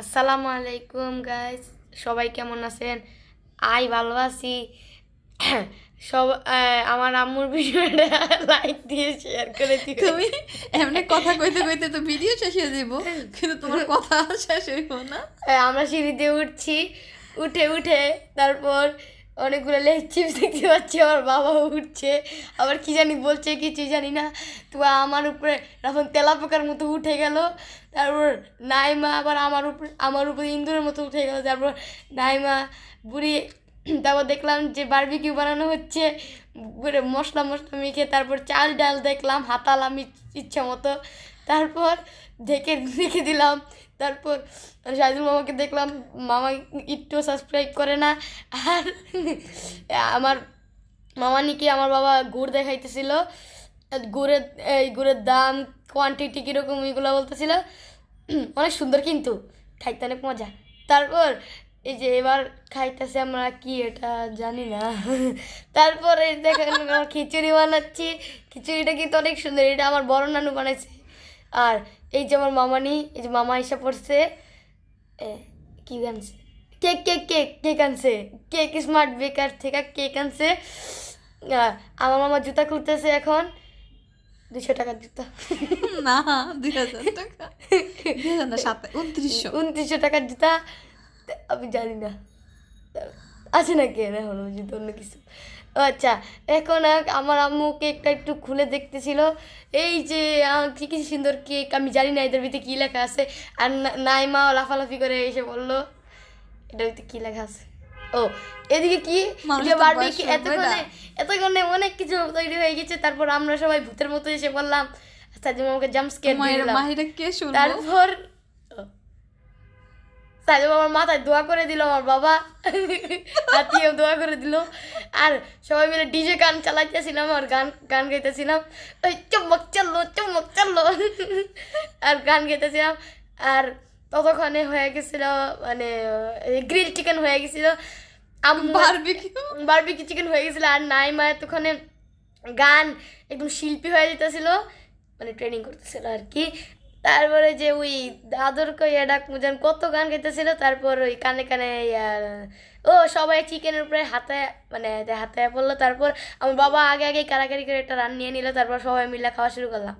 আসসালামু আলাইকুম গাইস সবাই কেমন আছেন? আই ভালো আছি। সব আমার আম্মুর ভিডিওটা লাইক দিয়ে শেয়ার করে দিও। তুমি এমনি কথা কইতে কইতে তো ভিডিও শেষ হয়ে যাব কিন্তু তোমার কথা শেষ হইব না। আমরা সিঁড়িতে উঠছি। উঠে উঠে তারপর অনেকগুলো লেগ চিপস দেখতে পাচ্ছি, আমার বাবা উঠছে। আবার কি জানি বলছে কিছু জানি না। তো আমার উপরে তখন তেলা পোকার মতো উঠে গেল। তারপর নাইমা আবার আমার উপরে আমার উপরে ইন্দুরের মতো উঠে গেল। তারপর নাইমা বুড়ি, তারপর দেখলাম যে বারবিকিউ বানানো হচ্ছে। মশলা মশলা মেখে তারপর চাল ডাল দেখলাম হাতালাম ইচ- ইচ্ছা মতো। তারপর ঢেকে রেখে দিলাম। তারপর শাহিদুল মামাকে দেখলাম, মামা একটু সাবস্ক্রাইব করে না। আর আমার মামা মামানিকে আমার বাবা গুড় দেখাইতেছিল। গুড়ের, এই গুড়ের দাম কোয়ান্টিটি কীরকম এগুলো বলতেছিল। অনেক সুন্দর কিন্তু, খাইতে অনেক মজা। তারপর এই যে এবার খাইতেছে আমরা কি এটা জানি না। তারপরে দেখেন আমরা খিচুড়ি বানাচ্ছি। খিচুড়িটা কিন্তু অনেক সুন্দর, এটা আমার বড় নানু বানাইছে। আর এই যে আমার মামানি এই যে মামা এসে পড়ছে। কি আনছে কেক কেক কেক কেক আনছে। কেক স্মার্ট বেকার থেকে কেক আনছে। আমার মামা জুতা খুলতেছে এখন। দুশো টাকার জুতা। না দুই হাজার টাকা। দুই হাজার উনত্রিশশো। উনত্রিশশো টাকার জুতা। আমি জানি না। আছে নাকি? এখন ওই জুতো অন্য কিছু। আচ্ছা এখন আমার আম্মু কেকটা একটু খুলে দেখতেছিল। এই যে কি কি সুন্দর কেক আমি জানি না এদের ভিতরে কী লেখা আছে। আর নাইমা লাফালাফি করে এসে বলল এটার ভিতরে কী লেখা আছে? ও এদিকে কি? এতক্ষণে এতক্ষণে অনেক কিছু তৈরি হয়ে গেছে তারপর আমরা সবাই ভূতের মতো এসে বললাম সাজু মামাকে জাম্প স্কেট মায়ের দিলাম। মাহিরা কে শুনব? তারপর সাজু আমার মাথায় দোয়া করে দিল আমার বাবা। হাতিয়েও দোয়া করে দিল। আর সবাই মিলে ডিজে গান চালাইতেছিলাম আর গান গান গাইতেছিলাম। ওই চমক চাললো চমক চাললো। আর গান গাইতেছিলাম। আর ততক্ষণে হয়ে গেছিল মানে গ্রিল চিকেন হয়ে গেছিল। আম্মু বারবিকিউ? বারবিকি চিকেন হয়ে গেছিল আর নাইমা এতক্ষণে গান একদম শিল্পী হয়ে যেতেছিল। মানে ট্রেনিং করতেছিল আর কি। তারপরে যে ওই দাদর কইয়া ডাক মুজান কত গান গাইতেছিল তারপর ওই কানে কানে ইয়ার ও সবাই চিকেনের উপরে হাতে মানে হাতে পড়ল তারপর আমার বাবা আগে আগে কারাকারি করে একটা রান নিয়ে নিল তারপর সবাই মিলে খাওয়া শুরু করলাম।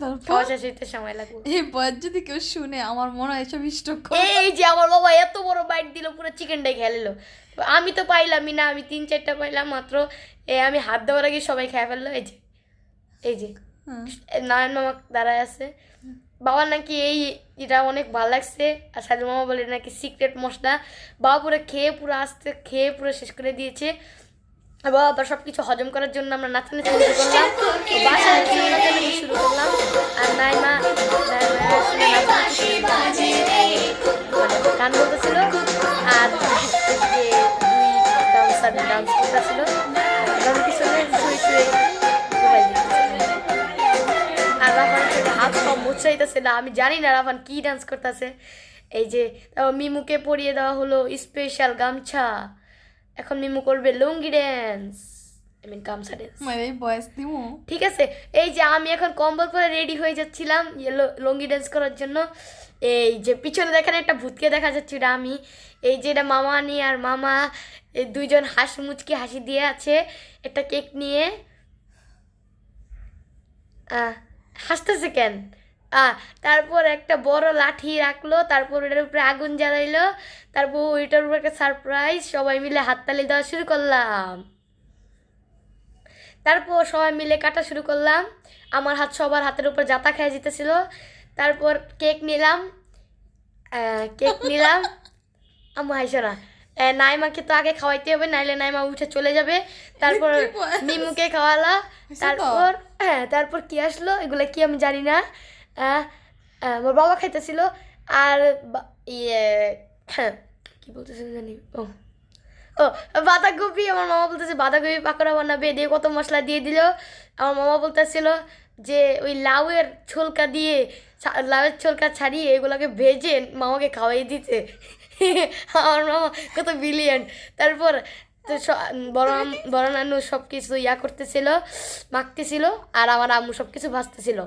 তারপর? খাওয়া শেষ হইতে সময় লাগবে এই বয়স যদি কেউ শুনে আমার মনে হয় এসব স্টক এই যে আমার বাবা এত বড় বাইট দিল পুরো চিকেনটাই খেলিল আমি তো পাইলামই না আমি তিন চারটা পাইলাম মাত্র। এ আমি হাত দেওয়ার আগে সবাই খেয়ে ফেলল এই যে এই যে। নয়ন মামা দাঁড়ায় আছে বাবার নাকি এই এটা অনেক ভালো লাগছে আর সাজু মামা বলে নাকি সিক্রেট মশলা বাবা পুরো খেয়ে পুরো আস্তে খেয়ে পুরো শেষ করে দিয়েছে আর বাবা আবার সব কিছু হজম করার জন্য আমরা নাচানাচি শুরু করলাম শুরু করলাম আর নাইমা আসলে মুছাইতেছিল আমি জানি না রাফান কি ডান্স করতেছে। এই যে তারপর মিমুকে পরিয়ে দেওয়া হলো স্পেশাল গামছা। এখন মিমু করবে লুঙ্গি ড্যান্স আই মিন গামছা ড্যান্স বয়স দিমু। ঠিক আছে এই যে আমি এখন কম্বল পরে রেডি হয়ে যাচ্ছিলাম ইয়েলো লুঙ্গি ড্যান্স করার জন্য। এই যে পিছনে দেখেন একটা ভূতকে দেখা যাচ্ছে এটা আমি। এই যে এটা মামা নিয়ে আর মামা এই দুইজন হাসি মুচকি হাসি দিয়ে আছে একটা কেক নিয়ে। হাসতেছে কেন? তারপর একটা বড় লাঠি রাখল তারপর ওটার উপরে আগুন জ্বালাইলো তারপর ওইটার উপর একটা সারপ্রাইজ সবাই মিলে হাততালি দেওয়া শুরু করলাম। তারপর সবাই মিলে কাটা শুরু করলাম। আমার হাত সবার হাতের উপর জাতা খেয়ে যেতেছিল। তারপর কেক নিলাম। আহ, কেক নিলাম। আম্মু হাইসো না। নাইমাকে তো আগে খাওয়াইতে হবে নাইলে নাইমা উঠে চলে যাবে। তারপর কি বলছ? মিমুকে খাওয়ালা। তারপর হ্যাঁ তারপর কি আসলো? এগুলো কি আমি জানি না। আমার বাবা খাইতেছিল আর ইয়ে হ্যাঁ কি বলতেছিল জানি, ও ও, বাঁধাকপি, আমার মামা বলতেছে বাঁধাকপি পাকোড়া বানাবে, দিয়ে কত মশলা দিয়ে দিল। আমার মামা বলতেছিল যে ওই লাউয়ের ছোলকা দিয়ে লাউয়ের ছোলকা ছাড়িয়ে এগুলোকে ভেজে মামাকে খাওয়াই দিতে। আমার মামা কত বিলিয়ন তারপর তো বড় বড় নানু সব কিছু ইয়া করতেছিল, মাখতেছিল, আর আমার আম্মু সব কিছু ভাজতেছিল।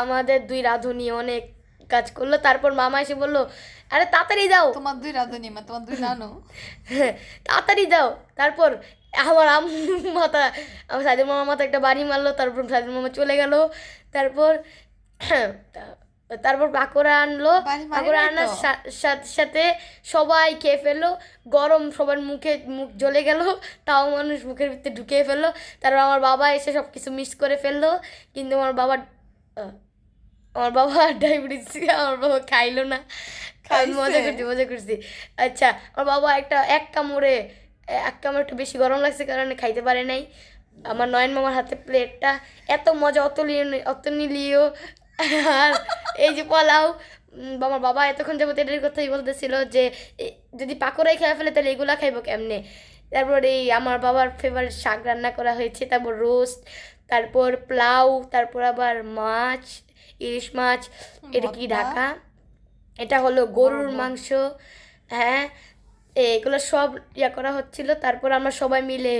আমাদের দুই রাঁধুনি অনেক কাজ করল। তারপর মামা এসে বলল আরে তাড়াতাড়ি যাও। তোমার দুই রাঁধুনি মা তোমার দুই নানু? তাড়াতাড়ি যাও। তারপর আমার মাথা আমার সাইদুর মামা মাথা একটা বাড়ি মারলো। তারপর সাইদুর মামা চলে গেল। তারপর তারপর পাকোড়া আনলো। পাকোড়া আনার সাথে সাথে সবাই খেয়ে ফেলল। গরম সবার মুখে মুখ জ্বলে গেল। তাও মানুষ মুখের ভিতরে ঢুকিয়ে ফেলল। তারপর আমার বাবা এসে সব কিছু মিক্স করে ফেলল। কিন্তু আমার বাবা আমার বাবা ডায়াবেটিস আমার বাবা খাইলো না। আমি মজা করছি মজা করছি। আচ্ছা আমার বাবা একটা এক কামড়ে এক কামড়ে একটু বেশি গরম লাগছে কারণে খাইতে পারে নাই। আমার নয়ন মামার হাতে প্লেটটা এত মজা অত লিও- অত নিলিও আর এই যে পোলাও আমার বাবা এতক্ষণ যাবত এটার কথাই বলতেছিল যে যদি পাকোড়াই খেয়ে ফেলে তাহলে এগুলা খাইবো কেমনে? তারপর এই আমার বাবার ফেভারিট শাক রান্না করা হয়েছে তারপর রোস্ট তারপর পোলাও তারপর আবার মাছ ইলিশ মাছ এটা কি ঢাকা? এটা হলো গরুর মাংস হ্যাঁ এগুলো সব ইয়া করা হচ্ছিল। তারপর আমরা সবাই মিলে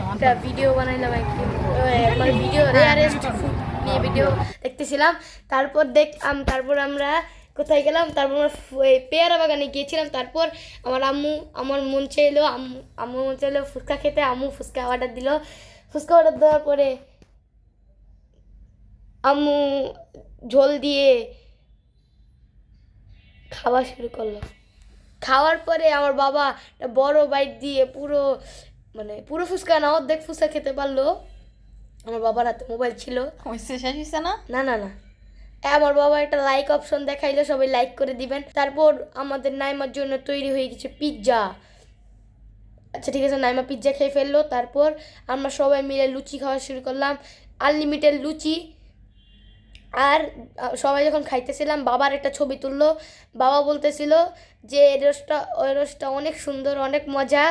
একটা ভিডিও বানাইলাম একটি ভিডিও রেয়ারেস্ট ফুড নিয়ে ভিডিও দেখতেছিলাম। তারপর দেখ তারপর আমরা কোথায় গেলাম? তারপর আমরা পেয়ারা বাগানে গিয়েছিলাম। তারপর আমার আম্মু আমার মন চাইলো আম্মু আম্মু মন চাইলো ফুচকা খেতে। আম্মু ফুচকা অর্ডার দিল। ফুচকা অর্ডার দেওয়ার পরে আম্মু ঝোল দিয়ে খাওয়া শুরু করল। খাওয়ার পরে আমার বাবা একটা বড় বাইট দিয়ে পুরো মানে পুরো ফুচকা না অর্ধেক ফুচকা খেতে পারল। আমার বাবার হাতে মোবাইল ছিল। হয়েছে শেষ হয়েছে না? না না না। আমার বাবা একটা লাইক অপশন দেখাইলো সবাই লাইক করে দিবেন। তারপর আমাদের নাইমার জন্য তৈরি হয়ে গেছে পিৎজা আচ্ছা ঠিক আছে নাইমা পিৎজা খেয়ে ফেলল। তারপর আমরা সবাই মিলে লুচি খাওয়া শুরু করলাম। আনলিমিটেড লুচি। আর সবাই যখন খাইতেছিলাম বাবার একটা ছবি তুললো। বাবা বলতেছিল যে এই রোস্টটা ওই রোস্টটা অনেক সুন্দর অনেক মজা।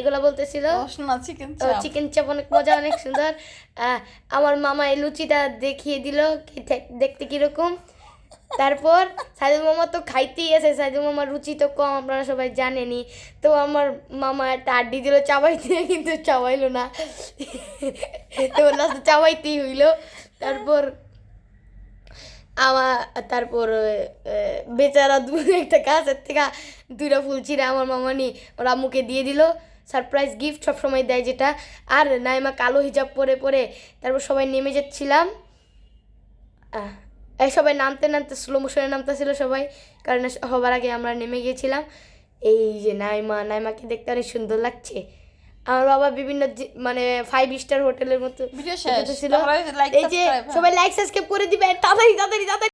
এগুলো বলতেছিল। চিকেন চাপ। অনেক মজা অনেক সুন্দর। আমার মামা এই লুচিটা দেখিয়ে দিল দেখতে কীরকম। তারপর সাইদুল মামা তো খাইতেই আছে সাইদুল মামার রুচি তো কম আপনারা সবাই জানেনই। তো আমার মামা একটা আড্ডি দিল চাবাইতে কিন্তু চাবাইলো না। তো লাস্টে চাবাইতেই হইল। তারপর আমার তারপর বেচারা দু, একটা গাছের থেকে দুইটা ফুল ছিঁড়ে আমার মামানি ওরা আম্মুকে দিয়ে দিল। সারপ্রাইজ গিফট সবসময় দেয় যেটা। আর নাইমা কালো হিজাব পরে পরে তারপর সবাই নেমে যাচ্ছিলাম। এই সবাই নামতে নামতে স্লো মোশনে নামতেছিল সবাই। কারণ সবার আগে আমরা নেমে গিয়েছিলাম এই যে নাইমা, নাইমাকে দেখতে অনেক সুন্দর লাগছে। আমার বাবা বিভিন্ন মানে ফাইভ স্টার হোটেলের মতো ছিল। এই যে হ্যাঁ। সবাই লাইক সাবস্ক্রাইব করে দিবে তাড়াতাড়ি তাড়াতাড়ি তাড়াতাড়ি।